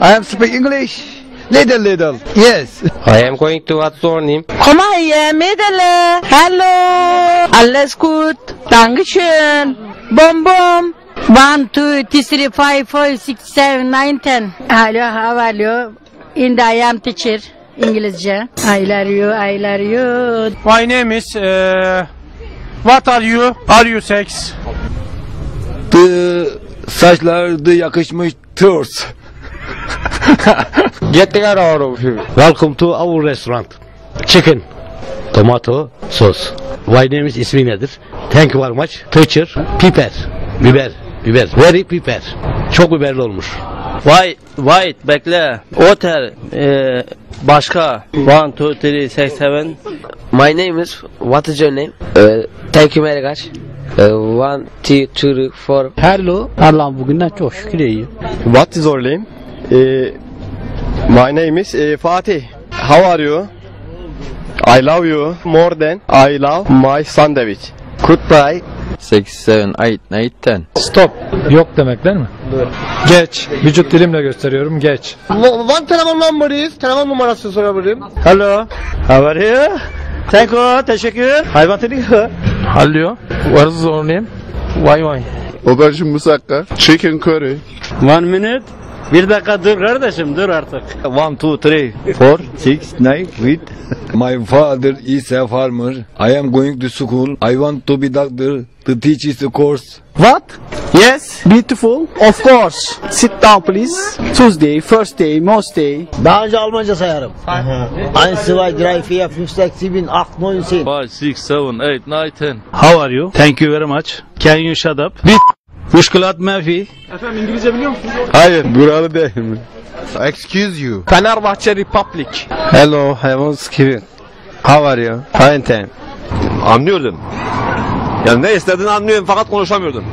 I am speak English. Little, little. Yes. I am going to what's your name? Her, Mädele. Hallo. Alles gut. Dankeschön. Bom bom. One, two, three, five, four, six, seven, nine, ten. Hello, how are you? In the I am teacher. İngilizce. I love you, I love you. My name is uh, What are you? Are you sex? The saçlar the yakışmış turs. Get the car out of here. Welcome to our restaurant. Chicken, tomato, sauce. My name is ismi nedir? Thank you very much. Teacher, piper, biber, biber. Very piper. Çok biberli olmuş. White, white bekle. Otel, e, başka. 1, 2, 3, 6, 7. My name is, what is your name? Uh, thank you very much. Uh, one, two, three, four. Hello. Allah'ım bugünden çok şükür iyi. What is your name? Eh, my name is eh, Fatih. How are you? I love you more than I love my sandwich. Goodbye. 6, 7, 8, 9, 10. Stop. Yok demek değil mi? Geç. Vücut dilimle gösteriyorum. Geç. One telefon numarayız. Telefon numarası sorabilirim. Hello. How are you? Thank you. Teşekkür. Hayvan teşekkür. Hello. What is your name? Why why? Aubergine musakka, chicken curry. One minute. Bir dakika dur kardeşim dur artık. 1, 2, 3, 4, 6, 9, 8. My father is a farmer. I am going to school. I want to be doctor. To teach is the course. What? Yes, beautiful. Of course. Sit down please. Tuesday, first day, most day. Daha önce Almanca sayarım. 1, 2, 3, 4, 5, 6, 7, 8, 9, 10. 5, 6, 7, 8, 9, 10. How are you? Thank you very much. Can you shut up? Bit. Muşkulat mafi. Hayır, buralı değil mi? Excuse you. Fenerbahçe Republic. Hello, I was Kevin. How are you? Fine, thank. Anlıyordum. Yani ne istediğini anlıyorum fakat konuşamıyordum.